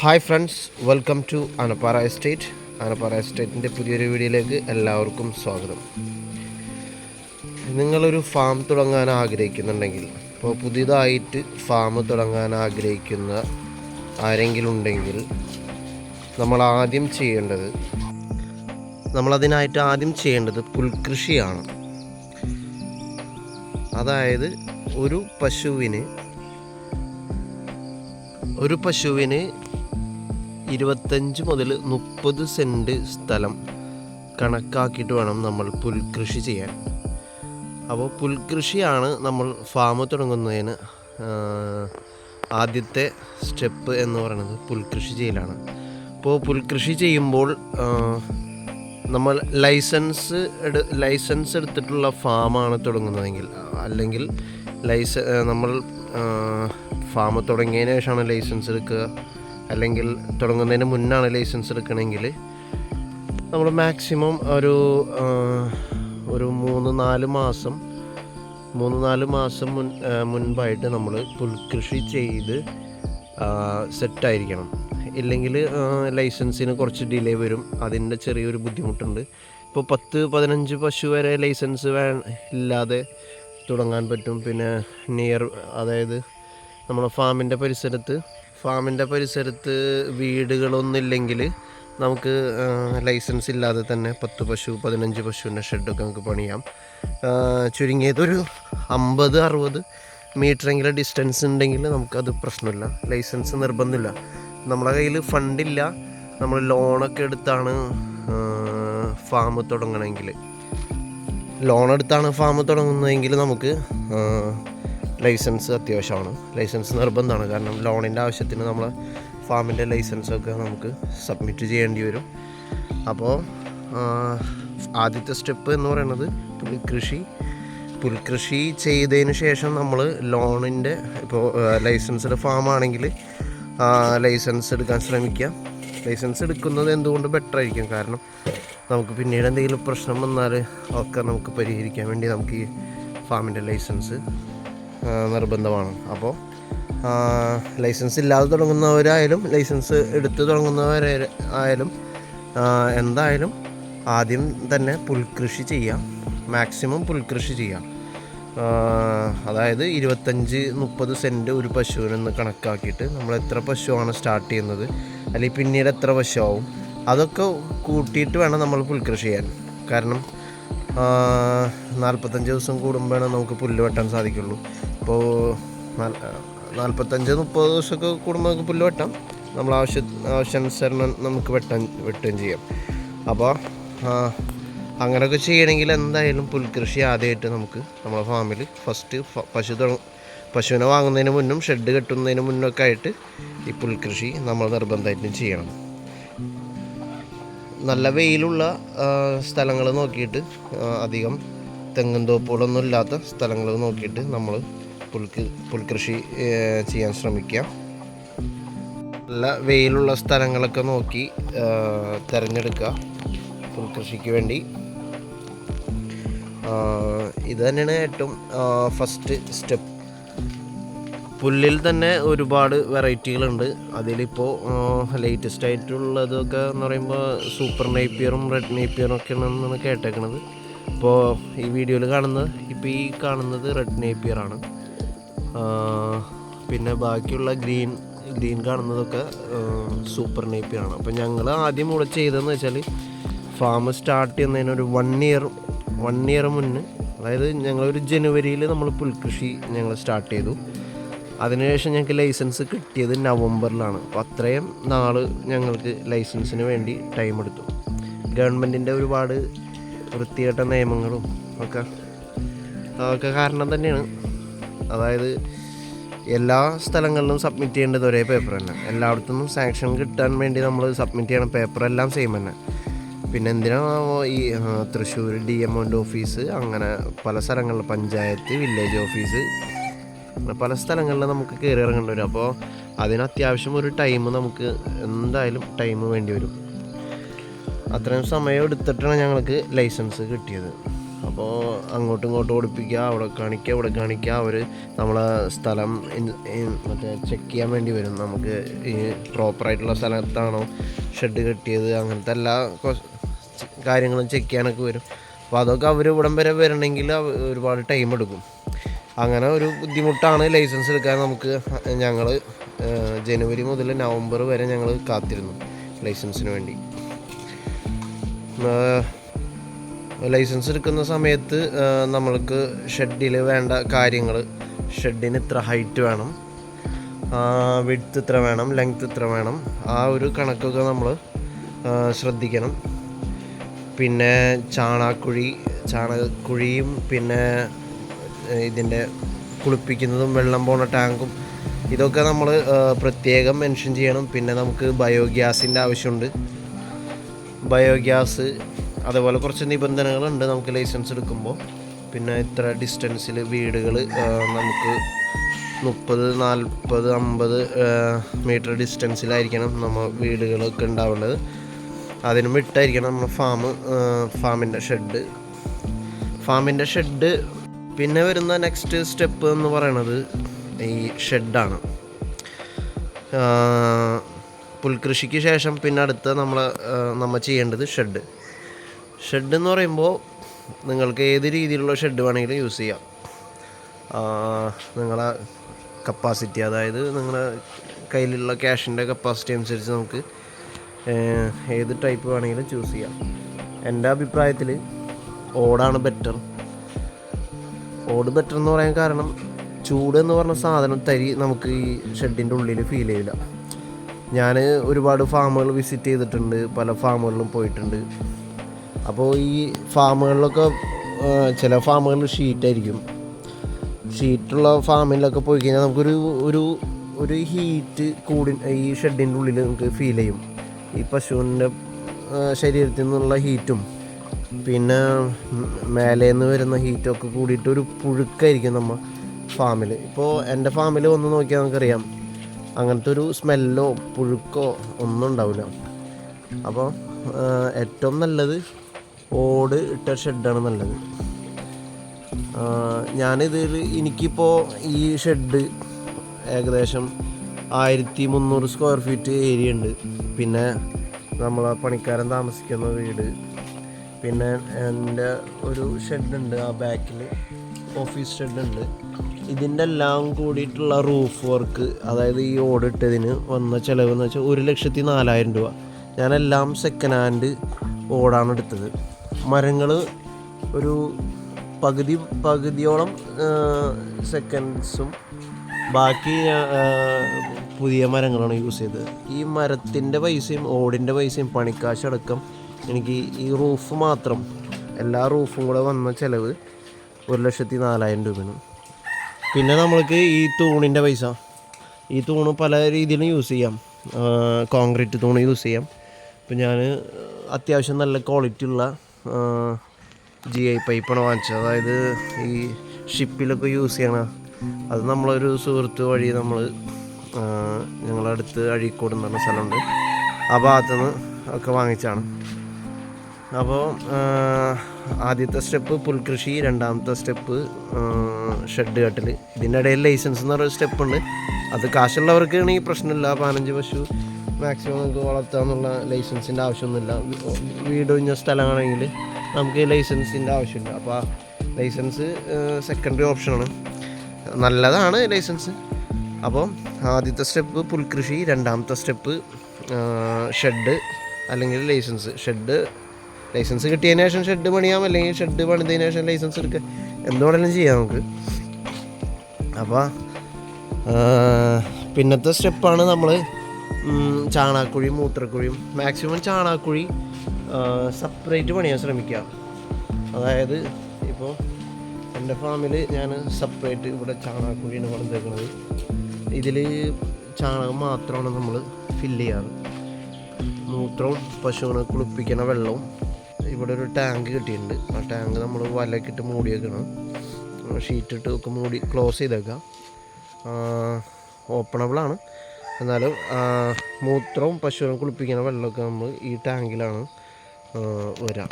Hi friends welcome to Anappara estate Anappara എസ്റ്റേറ്റിന്റെ പുതിയൊരു വീഡിയോയിലേക്ക് എല്ലാവർക്കും സ്വാഗതം. നിങ്ങളൊരു ഫാം തുടങ്ങാൻ ആഗ്രഹിക്കുന്നുണ്ടെങ്കിൽ ഇപ്പോൾ പുതിയതായിട്ട് ഫാം തുടങ്ങാൻ ആഗ്രഹിക്കുന്ന ആരെങ്കിലും ഉണ്ടെങ്കിൽ നമ്മൾ ആദ്യം ചെയ്യേണ്ടത് നമ്മളതിനായിട്ട് ആദ്യം ചെയ്യേണ്ടത് പുൽകൃഷിയാണ്. അതായത് ഒരു പശുവിന് ഒരു പശുവിന് ഇരുപത്തഞ്ച് മുതൽ മുപ്പത് സെന്റ് സ്ഥലം കണക്കാക്കിയിട്ട് വേണം നമ്മൾ പുൽകൃഷി ചെയ്യാൻ. അപ്പോൾ പുൽകൃഷിയാണ് നമ്മൾ ഫാം തുടങ്ങുന്നതിന് ആദ്യത്തെ സ്റ്റെപ്പ് എന്ന് പറയുന്നത് പുൽകൃഷി ചെയ്യലാണ്. അപ്പോൾ പുൽകൃഷി ചെയ്യുമ്പോൾ നമ്മൾ ലൈസൻസ് എടു ലൈസൻസ് എടുത്തിട്ടുള്ള ഫാമാണ് തുടങ്ങുന്നതെങ്കിൽ അല്ലെങ്കിൽ ലൈസ നമ്മൾ ഫാം തുടങ്ങിയതിന് ശേഷമാണ് ലൈസൻസ് എടുക്കുക. അല്ലെങ്കിൽ തുടങ്ങുന്നതിന് മുന്നാണ് ലൈസൻസ് എടുക്കണമെങ്കിൽ നമ്മൾ മാക്സിമം ഒരു ഒരു മൂന്ന് നാല് മാസം മൂന്ന് നാല് മാസം മുൻ മുൻപായിട്ട് നമ്മൾ പുൽകൃഷി ചെയ്ത് സെറ്റായിരിക്കണം. ഇല്ലെങ്കിൽ ലൈസൻസിന് കുറച്ച് ഡിലേ വരും. അതിന്റെ ചെറിയൊരു ബുദ്ധിമുട്ടുണ്ട്. ഇപ്പോൾ പത്ത് പതിനഞ്ച് പശു വരെ ലൈസൻസ് വേ ഇല്ലാതെ തുടങ്ങാൻ പറ്റും. പിന്നെ നിയർ അതായത് നമ്മുടെ ഫാമിന്റെ പരിസരത്ത് ഫാമിന്റെ പരിസരത്ത് വീടുകളൊന്നുമില്ലെങ്കിൽ നമുക്ക് ലൈസൻസ് ഇല്ലാതെ തന്നെ പത്ത് പശു പതിനഞ്ച് പശുവിന്റെ ഷെഡൊക്കെ നമുക്ക് പണിയാം. ചുരുങ്ങിയതൊരു അമ്പത് അറുപത് മീറ്ററെങ്കിലും ഡിസ്റ്റൻസ് ഉണ്ടെങ്കിൽ നമുക്കത് പ്രശ്നമില്ല. ലൈസൻസ് നിർബന്ധമില്ല. നമ്മുടെ കയ്യിൽ ഫണ്ടില്ല നമ്മൾ ലോണൊക്കെ എടുത്താണ് ഫാം തുടങ്ങണമെങ്കിൽ. ലോൺ എടുത്താണ് ഫാം തുടങ്ങുന്നതെങ്കിൽ നമുക്ക് ലൈസൻസ് അത്യാവശ്യമാണ്. ലൈസൻസ് നിർബന്ധമാണ്. കാരണം ലോണിന്റെ ആവശ്യത്തിന് നമ്മൾ ഫാമിന്റെ ലൈസൻസൊക്കെ നമുക്ക് സബ്മിറ്റ് ചെയ്യേണ്ടി വരും. അപ്പോൾ ആദ്യത്തെ സ്റ്റെപ്പ് എന്ന് പറയുന്നത് പുൽകൃഷി. പുൽകൃഷി ചെയ്തതിന് ശേഷം നമ്മൾ ലോണിന്റെ ഇപ്പോൾ ലൈസൻസ്ഡ് ഫാമാണെങ്കിൽ ലൈസൻസ് എടുക്കാൻ ശ്രമിക്കുക. ലൈസൻസ് എടുക്കുന്നത് എന്തുകൊണ്ട് ബെറ്റർ ആയിരിക്കും? കാരണം നമുക്ക് പിന്നീട് എന്തെങ്കിലും പ്രശ്നം വന്നാൽ ഒക്കെ നമുക്ക് പരിഹരിക്കാൻ വേണ്ടി നമുക്ക് ഈ ഫാമിന്റെ ലൈസൻസ് നിർബന്ധമാണ്. അപ്പോൾ ലൈസൻസ് ഇല്ലാതെ തുടങ്ങുന്നവരായാലും ലൈസൻസ് എടുത്ത് തുടങ്ങുന്നവരെ ആയാലും എന്തായാലും ആദ്യം തന്നെ പുൽകൃഷി ചെയ്യാം. മാക്സിമം പുൽകൃഷി ചെയ്യാം. അതായത് ഇരുപത്തഞ്ച് മുപ്പത് സെന്റ് ഒരു പശുവിനെന്ന് കണക്കാക്കിയിട്ട് നമ്മൾ എത്ര പശുവാണ് സ്റ്റാർട്ട് ചെയ്യുന്നത് അല്ലെങ്കിൽ പിന്നീട് എത്ര പശുവാവും അതൊക്കെ കൂട്ടിയിട്ട് വേണം നമ്മൾ പുൽകൃഷി ചെയ്യാൻ. കാരണം നാൽപ്പത്തഞ്ച് ദിവസം കൂടുമ്പോഴാണ് നമുക്ക് പുല്ല് വെട്ടാൻ സാധിക്കുള്ളൂ. അപ്പോൾ നാൽപ്പത്തഞ്ച് മുപ്പത് ദിവസമൊക്കെ കൂടുമ്പോൾ നമുക്ക് പുല്ല് വെട്ടാം. നമ്മൾ ആവശ്യ ആവശ്യാനുസരണം നമുക്ക് വെട്ടാൻ വെട്ടുകയും ചെയ്യാം. അപ്പോൾ അങ്ങനെയൊക്കെ ചെയ്യണമെങ്കിൽ എന്തായാലും പുൽകൃഷി ആദ്യമായിട്ട് നമുക്ക് നമ്മുടെ ഫാമിൽ ഫസ്റ്റ് പശു പശുവിനെ വാങ്ങുന്നതിന് മുന്നും ഷെഡ് കെട്ടുന്നതിന് മുന്നൊക്കെ ആയിട്ട് ഈ പുൽകൃഷി നമ്മൾ നിർബന്ധമായിട്ടും ചെയ്യണം. നല്ല വെയിലുള്ള സ്ഥലങ്ങൾ നോക്കിയിട്ട് അധികം തെങ്ങും തോപ്പുകളൊന്നും ഇല്ലാത്ത സ്ഥലങ്ങൾ നോക്കിയിട്ട് നമ്മൾ പുൽക്ക് പുൽകൃഷി ചെയ്യാൻ ശ്രമിക്കുക നല്ല വെയിലുള്ള സ്ഥലങ്ങളൊക്കെ നോക്കി തിരഞ്ഞെടുക്കുക പുൽകൃഷിക്ക് വേണ്ടി. ഇത് തന്നെയാണ് ഏറ്റവും ഫസ്റ്റ് സ്റ്റെപ്പ് പുല്ലിൽ തന്നെ ഒരുപാട് വെറൈറ്റികളുണ്ട്. അതിലിപ്പോൾ ലേറ്റസ്റ്റ് ആയിട്ടുള്ളതൊക്കെ എന്ന് പറയുമ്പോൾ സൂപ്പർ നൈപ്പിയറും റെഡ് നൈപ്പിയറും ഒക്കെയാണെന്നാണ് കേട്ടേക്കണത്. ഇപ്പോൾ ഈ വീഡിയോയിൽ കാണുന്നത് ഇപ്പോൾ ഈ കാണുന്നത് റെഡ് നേപ്പിയറാണ് പിന്നെ ബാക്കിയുള്ള ഗ്രീൻ ഗ്രീൻ കാണുന്നതൊക്കെ സൂപ്പർ നേപ്പിയറാണ് അപ്പോൾ ഞങ്ങൾ ആദ്യം ഇവിടെ ചെയ്തതെന്ന് വെച്ചാൽ ഫാം സ്റ്റാർട്ട് ചെയ്യുന്നതിന് ഒരു വൺ ഇയർ വൺ ഇയർ മുന്നേ അതായത് ഞങ്ങളൊരു ജനുവരിയിൽ നമ്മൾ പുൽകൃഷി ഞങ്ങൾ സ്റ്റാർട്ട് ചെയ്തു. അതിനുശേഷം ഞങ്ങൾക്ക് ലൈസൻസ് കിട്ടിയത് നവംബറിലാണ്. അപ്പോൾ അത്രയും നാൾ ഞങ്ങൾക്ക് ലൈസൻസിന് വേണ്ടി ടൈം എടുത്തു. ഗവൺമെന്റിന്റെ ഒരുപാട് വൃത്തികെട്ട നിയമങ്ങളും ഒക്കെ. അതൊക്കെ കാരണം തന്നെയാണ്. അതായത് എല്ലാ സ്ഥലങ്ങളിലും സബ്മിറ്റ് ചെയ്യേണ്ടത് ഒരേ പേപ്പർ തന്നെ. എല്ലായിടത്തും സാങ്ഷൻ കിട്ടാൻ വേണ്ടി നമ്മൾ സബ്മിറ്റ് ചെയ്യണം പേപ്പർ എല്ലാം സെയിം തന്നെ. പിന്നെ എന്തിനാണ് ഈ തൃശ്ശൂർ ഡി എം ഓന്റെ ഓഫീസ് അങ്ങനെ പല സ്ഥലങ്ങളിൽ പഞ്ചായത്ത് വില്ലേജ് ഓഫീസ് പല സ്ഥലങ്ങളിൽ നമുക്ക് കയറി ഇറങ്ങേണ്ടി വരും. അപ്പോൾ അതിന് അത്യാവശ്യം ഒരു ടൈം നമുക്ക് എന്തായാലും ടൈം വേണ്ടി വരും. അത്രയും സമയം എടുത്തിട്ടാണ് ഞങ്ങൾക്ക് ലൈസൻസ് കിട്ടിയത്. അപ്പോൾ അങ്ങോട്ടും ഇങ്ങോട്ടും ഓടിപ്പിക്കുക അവിടെ കാണിക്കുക ഇവിടെ കാണിക്കുക. അവർ നമ്മളെ സ്ഥലം മറ്റേ ചെക്ക് ചെയ്യാൻ വേണ്ടി വരും. നമുക്ക് ഈ പ്രോപ്പറായിട്ടുള്ള സ്ഥലത്താണോ ഷെഡ് കെട്ടിയത് അങ്ങനത്തെ എല്ലാ കാര്യങ്ങളും ചെക്ക് ചെയ്യാനൊക്കെ വരും. അപ്പോൾ അതൊക്കെ അവർ ഇവിടം വരെ വരണമെങ്കിൽ ഒരുപാട് ടൈം എടുക്കും. അങ്ങനെ ഒരു ബുദ്ധിമുട്ടാണ് ലൈസൻസ് എടുക്കാൻ നമുക്ക് ഞങ്ങൾ ജനുവരി മുതൽ നവംബർ വരെ ഞങ്ങൾ കാത്തിരുന്നു ലൈസൻസിന് വേണ്ടി. ലൈസൻസ് എടുക്കുന്ന സമയത്ത് നമ്മൾക്ക് ഷെഡിൽ വേണ്ട കാര്യങ്ങൾ ഷെഡിന് ഇത്ര ഹൈറ്റ് വേണം വിഡ്ത്ത് ഇത്ര വേണം ലെങ്ത് ഇത്ര വേണം ആ ഒരു കണക്കൊക്കെ നമ്മൾ ശ്രദ്ധിക്കണം. പിന്നെ ചാണാക്കുഴി ചാണകക്കുഴിയും പിന്നെ ഇതിന്റെ കുളിപ്പിക്കുന്നതും വെള്ളം പോണ ടാങ്കും ഇതൊക്കെ നമ്മൾ പ്രത്യേകം മെൻഷൻ ചെയ്യണം. പിന്നെ നമുക്ക് ബയോഗ്യാസിന്റെ ആവശ്യമുണ്ട്. ബയോഗ്യാസ് അതേപോലെ കുറച്ച് നിബന്ധനകളുണ്ട് നമുക്ക് ലൈസൻസ് എടുക്കുമ്പോൾ. പിന്നെ ഇത്ര ഡിസ്റ്റൻസിൽ വീടുകൾ നമുക്ക് മുപ്പത് നാൽപ്പത് അമ്പത് മീറ്റർ ഡിസ്റ്റൻസിലായിരിക്കണം നമ്മൾ വീടുകളൊക്കെ ഉണ്ടാവേണ്ടത്. അതിന് വിട്ടായിരിക്കണം നമ്മുടെ ഫാം ഫാമിന്റെ ഷെഡ്. ഫാമിന്റെ ഷെഡ് പിന്നെ വരുന്ന നെക്സ്റ്റ് സ്റ്റെപ്പ് എന്ന് പറയണത് ഈ ഷെഡാണ് പുൽകൃഷിക്ക് ശേഷം പിന്നെ അടുത്ത നമ്മൾ നമ്മൾ ചെയ്യേണ്ടത് ഷെഡ് ഷെഡ് എന്ന് പറയുമ്പോൾ നിങ്ങൾക്ക് ഏത് രീതിയിലുള്ള ഷെഡ് വേണമെങ്കിലും യൂസ് ചെയ്യാം. നിങ്ങളെ കപ്പാസിറ്റി അതായത് നിങ്ങളുടെ കയ്യിലുള്ള ക്യാഷിന്റെ കപ്പാസിറ്റി അനുസരിച്ച് നമുക്ക് ഏത് ടൈപ്പ് വേണമെങ്കിലും ചൂസ് ചെയ്യാം. എന്റെ അഭിപ്രായത്തിൽ ഓടാണ് ബെറ്റർ ഓട് ബെറ്റർ എന്ന് പറയാൻ കാരണം ചൂട് എന്ന് പറഞ്ഞ സാധനം തരി നമുക്ക് ഈ ഷെഡിന്റെ ഉള്ളിൽ ഫീൽ ചെയ്യില്ല. ഞാൻ ഒരുപാട് ഫാമുകൾ വിസിറ്റ് ചെയ്തിട്ടുണ്ട് പല ഫാമുകളിലും പോയിട്ടുണ്ട്. അപ്പോൾ ഈ ഫാമുകളിലൊക്കെ ചില ഫാമുകളിൽ ഷീറ്റായിരിക്കും ഷീറ്റുള്ള ഫാമിലൊക്കെ പോയി കഴിഞ്ഞാൽ നമുക്കൊരു ഒരു ഒരു ഹീറ്റ് കൂടി ഈ ഷെഡിന്റെ ഉള്ളിൽ നമുക്ക് ഫീൽ ചെയ്യും. ഈ പശുവിന്റെ ശരീരത്തിൽ നിന്നുള്ള ഹീറ്റും പിന്നെ മേലേന്ന് വരുന്ന ഹീറ്റൊക്കെ കൂടിയിട്ട് ഒരു പുഴുക്കായിരിക്കും നമ്മൾ ഫാമിൽ ഇപ്പോൾ എന്റെ ഫാമിൽ വന്ന് നോക്കിയാൽ നമുക്കറിയാം. അങ്ങനത്തെ ഒരു സ്മെല്ലോ പുഴുക്കോ ഒന്നും ഉണ്ടാവില്ല. അപ്പോൾ ഏറ്റവും നല്ലത് ഓട് ഇട്ട ഷെഡാണ് നല്ലത്. ഞാനിതിൽ എനിക്കിപ്പോൾ ഈ ഷെഡ് ഏകദേശം ആയിരത്തി മുന്നൂറ് സ്ക്വയർ ഫീറ്റ് ഏരിയ ഉണ്ട്. പിന്നെ നമ്മളെ പണിക്കാരൻ താമസിക്കുന്ന വീട്. പിന്നെ എന്റെ ഒരു ഷെഡുണ്ട് ആ ബാക്കിൽ ഓഫീസ് ഷെഡുണ്ട് ഇതിന്റെ എല്ലാം കൂടിയിട്ടുള്ള റൂഫ് വർക്ക് അതായത് ഈ ഓടിട്ടതിന് വന്ന ചിലവ് എന്ന് വെച്ചാൽ ഒരു ലക്ഷത്തി നാലായിരം രൂപ. ഞാനെല്ലാം സെക്കൻഡ് ഹാൻഡ് ഓടാണ് എടുത്തത്. മരങ്ങൾ ഒരു പകുതി പകുതിയോളം സെക്കൻഡ്സും ബാക്കി പുതിയ മരങ്ങളാണ് യൂസ് ചെയ്തത്. ഈ മരത്തിന്റെ പൈസയും ഓടിന്റെ പൈസയും പണിക്കാശ് അടക്കം എനിക്ക് ഈ റൂഫ് മാത്രം എല്ലാ റൂഫും കൂടെ വന്ന ചിലവ് ഒരു ലക്ഷത്തി നാലായിരം രൂപയാണ്. പിന്നെ നമ്മൾക്ക് ഈ തൂണിന്റെ പൈസ. ഈ തൂണ് പല രീതിയിലും യൂസ് ചെയ്യാം. കോൺക്രീറ്റ് തൂണ് യൂസ് ചെയ്യാം. ഇപ്പം ഞാൻ അത്യാവശ്യം നല്ല ക്വാളിറ്റി ഉള്ള ജി ഐ പൈപ്പാണ് വാങ്ങിച്ചത്. അതായത് ഈ ഷിപ്പിലൊക്കെ യൂസ് ചെയ്യണ അത് നമ്മളൊരു സുഹൃത്ത് വഴി നമ്മൾ ഞങ്ങളടുത്ത് അഴീക്കോട് എന്ന് പറഞ്ഞ സ്ഥലമുണ്ട്. ആ ഭാഗത്തുനിന്ന് ഒക്കെ വാങ്ങിച്ചാണ് അപ്പോൾ ആദ്യത്തെ സ്റ്റെപ്പ് പുൽകൃഷി രണ്ടാമത്തെ സ്റ്റെപ്പ് ഷെഡ് കെട്ടൽ ഇതിന്റെ ഇടയിൽ ലൈസൻസ് എന്ന് പറയുന്ന സ്റ്റെപ്പ് ഉണ്ട് അത് കാശുള്ളവർക്കാണെങ്കിൽ പ്രശ്നമില്ല. പതിനഞ്ച് പശു മാക്സിമം നമുക്ക് വളർത്താമെന്നുള്ള ലൈസൻസിന്റെ ആവശ്യമൊന്നുമില്ല. വീടൊഴിഞ്ഞ സ്ഥലമാണെങ്കിൽ നമുക്ക് ലൈസൻസിന്റെ ആവശ്യമില്ല. അപ്പോൾ ലൈസൻസ് സെക്കൻഡറി ഓപ്ഷനാണ് നല്ലതാണ് ലൈസൻസ്. അപ്പോൾ ആദ്യത്തെ സ്റ്റെപ്പ് പുൽകൃഷി രണ്ടാമത്തെ സ്റ്റെപ്പ് ഷെഡ് അല്ലെങ്കിൽ ലൈസൻസ്. ഷെഡ് ലൈസൻസ് കിട്ടിയതിന് ശേഷം ഷെഡ് പണിയാം അല്ലെങ്കിൽ ഷെഡ് പണിതതിന് ശേഷം ലൈസൻസ് എടുക്കുക എന്ത് വേണമെങ്കിലും ചെയ്യാം നമുക്ക്. അപ്പോൾ പിന്നത്തെ സ്റ്റെപ്പാണ് നമ്മൾ ചാണാക്കുഴിയും മൂത്രക്കുഴിയും. മാക്സിമം ചാണാക്കുഴി സെപ്പറേറ്റ് പണിയാൻ ശ്രമിക്കുക അതായത് ഇപ്പോൾ എന്റെ ഫാമിൽ ഞാൻ സെപ്പറേറ്റ് ഇവിടെ ചാണാക്കുഴിയാണ് പണിതേക്കുന്നത് ഇതിൽ ചാണകം മാത്രമാണ് നമ്മൾ ഫില്ല് ചെയ്യാറ്. മൂത്രവും പശുവിനെ കുളിപ്പിക്കണ വെള്ളവും ഇവിടെ ഒരു ടാങ്ക് കിട്ടിയിട്ടുണ്ട്. ആ ടാങ്ക് നമ്മൾ വലക്കിട്ട് മൂടി വെക്കണം ഷീറ്റ് ഇട്ട് ഒക്കെ മൂടി ക്ലോസ് ചെയ്തേക്കാം. ഓപ്പണബിളാണ് എന്നാലും മൂത്രവും പശുവിനും കുളിപ്പിക്കുന്ന വെള്ളമൊക്കെ നമ്മൾ ഈ ടാങ്കിലാണ് വരിക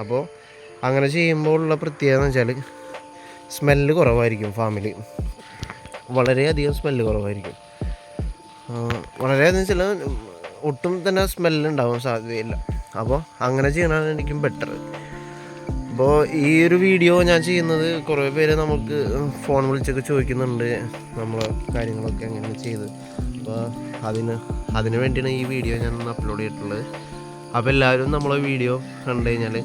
അപ്പോൾ അങ്ങനെ ചെയ്യുമ്പോൾ ഉള്ള പ്രത്യേകത എന്ന് വെച്ചാൽ സ്മെല്ല് കുറവായിരിക്കും ഫാമിൽ വളരെയധികം സ്മെല്ല് കുറവായിരിക്കും. വളരെയധികം ചില ഒട്ടും തന്നെ സ്മെല്ല് ഉണ്ടാവാൻ സാധ്യതയില്ല. അപ്പോൾ അങ്ങനെ ചെയ്യണതാണ് എനിക്കും ബെറ്റർ അപ്പോൾ ഈ ഒരു വീഡിയോ ഞാൻ ചെയ്യുന്നത് കുറേ പേര് നമുക്ക് ഫോൺ വിളിച്ചൊക്കെ ചോദിക്കുന്നുണ്ട് നമ്മൾ കാര്യങ്ങളൊക്കെ എങ്ങനെ ചെയ്ത്. അപ്പോൾ അതിന് അതിന് വേണ്ടിയാണ് ഈ വീഡിയോ ഞാൻ അപ്ലോഡ് ചെയ്തിട്ടുള്ളത്. അപ്പോൾ എല്ലാവരും നമ്മളെ വീഡിയോ കണ്ടു കഴിഞ്ഞാൽ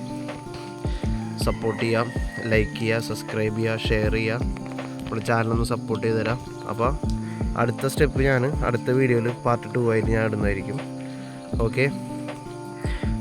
സപ്പോർട്ട് ചെയ്യാം ലൈക്ക് ചെയ്യുക സബ്സ്ക്രൈബ് ചെയ്യുക ഷെയർ ചെയ്യുക നമ്മുടെ ചാനലൊന്ന് സപ്പോർട്ട് ചെയ്ത് തരാം. അപ്പോൾ അടുത്ത സ്റ്റെപ്പ് ഞാൻ അടുത്ത വീഡിയോയിൽ പാർട്ട് ടു ആയിട്ട് ഞാൻ ഇടുന്നതായിരിക്കും. ഓക്കെ